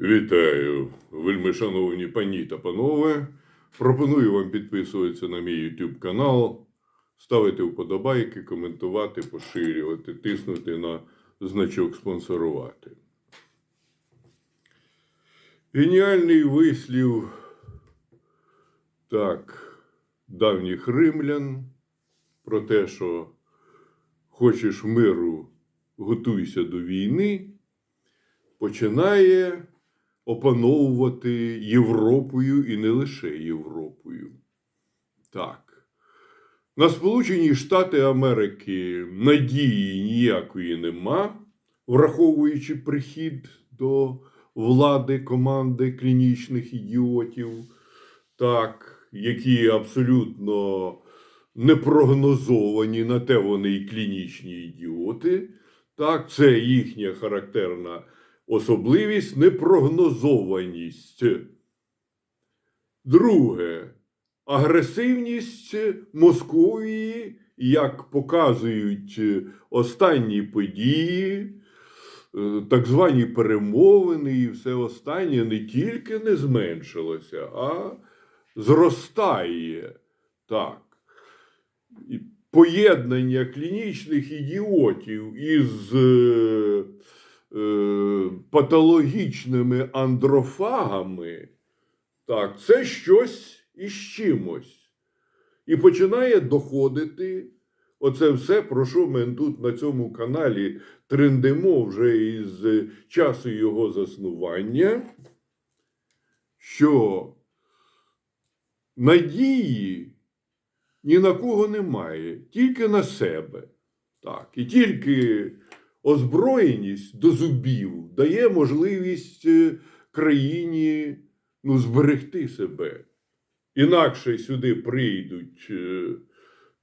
Вітаю, вельми шановні пані та панове. Пропоную вам підписуватися на мій YouTube канал, ставити вподобайки, коментувати, поширювати, тиснути на значок спонсорувати. Геніальний вислів так, давніх римлян про те, що хочеш миру, готуйся до війни, починає опановувати Європою і не лише Європою. Так. На Сполучені Штати Америки надії ніякої нема, враховуючи прихід до влади команди клінічних ідіотів, так, які абсолютно непрогнозовані, на те вони і клінічні ідіоти. Так, це їхня характерна особливість непрогнозованість. Друге агресивність Московії, як показують останні події, е, так звані перемовини і все останнє не тільки не зменшилося, а зростає. Так. Поєднання клінічних ідіотів із е, патологічними андрофагами, так, це щось із чимось. І починає доходити оце все, про що ми тут на цьому каналі трендимо вже із часу його заснування, що надії ні на кого немає, тільки на себе. Так, і тільки озброєність до зубів дає можливість е, країні ну, зберегти себе. Інакше сюди прийдуть е,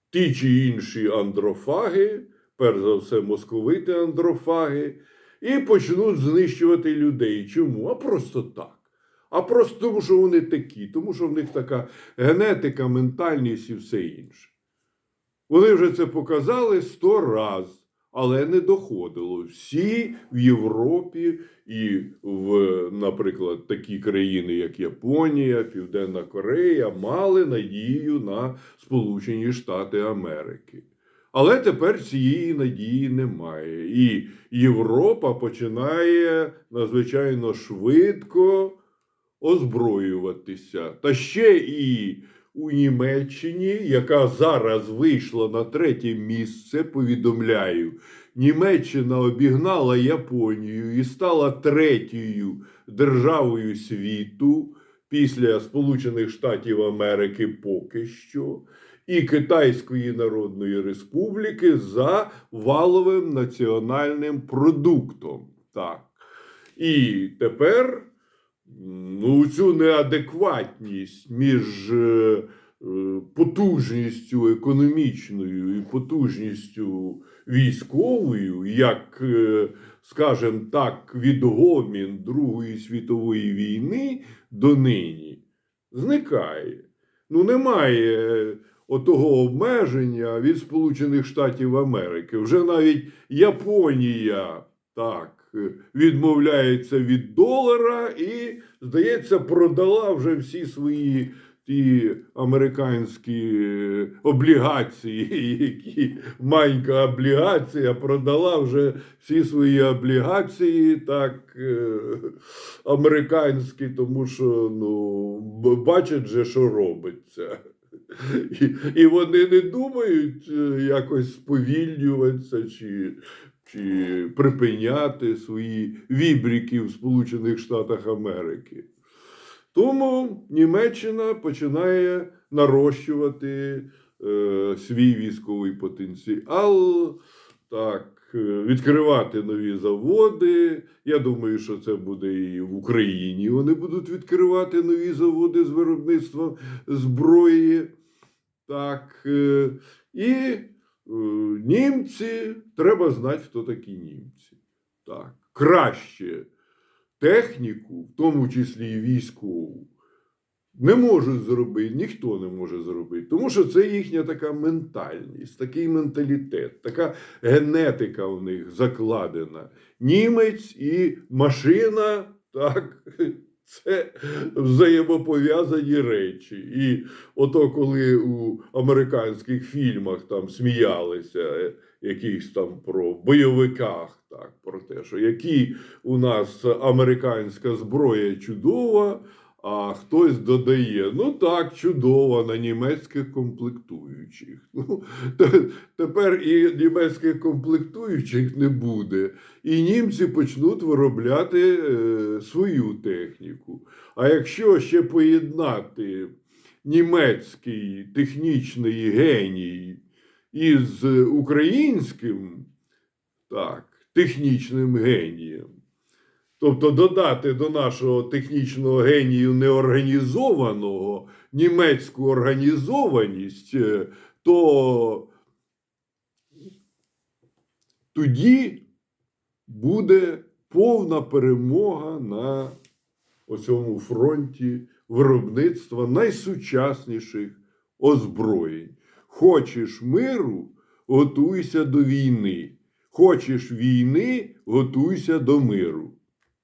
ті чи інші андрофаги, перш за все, московити андрофаги, і почнуть знищувати людей. Чому? А просто так. А просто тому, що вони такі, тому що в них така генетика, ментальність і все інше. Вони вже це показали сто раз, але не доходило. Всі в Європі і в, наприклад, такі країни, як Японія, Південна Корея, мали надію на Сполучені Штати Америки. Але тепер цієї надії немає. І Європа починає надзвичайно швидко озброюватися. Та ще і у Німеччині, яка зараз вийшла на третє місце, повідомляю, Німеччина обігнала Японію і стала третьою державою світу після Сполучених Штатів Америки поки що. І Китайської Народної Республіки за валовим національним продуктом. Так. І тепер ну, цю неадекватність між е, е, потужністю економічною і потужністю військовою, як, е, скажімо так, відгомін Другої світової війни до нині, зникає. Ну, немає отого обмеження від Сполучених Штатів Америки. Вже навіть Японія так відмовляється від долара і, здається, продала вже всі свої ті американські облігації, які манька облігація продала вже всі свої облігації, так е, американські, тому що ну, бачать же, що робиться. І, і вони не думають е, якось сповільнюватися чи, чи припиняти свої вібрики в Сполучених Штатах Америки. Тому Німеччина починає нарощувати е, свій військовий потенціал, так, е, відкривати нові заводи. Я думаю, що це буде і в Україні. Вони будуть відкривати нові заводи з виробництва зброї. Так, е, і німці, треба знати, хто такі німці. Так, краще техніку, в тому числі і військову, не можуть зробити, ніхто не може зробити. Тому що це їхня така ментальність, такий менталітет, така генетика в них закладена. Німець і машина Так, це взаємопов'язані речі. І ото коли у американських фільмах там сміялися, е, якихось там про бойовиках, так, про те, що які у нас американська зброя чудова, а хтось додає: ну так, чудова на німецьких комплектуючих. Ну, те- тепер і німецьких комплектуючих не буде, і німці почнуть виробляти е, свою техніку. А якщо ще поєднати німецький технічний геній із українським так, технічним генієм, тобто додати до нашого технічного генію неорганізованого німецьку організованість, е, то тоді буде повна перемога на оцьому фронті виробництва найсучасніших озброєнь. Хочеш миру, готуйся до війни. Хочеш війни, готуйся до миру.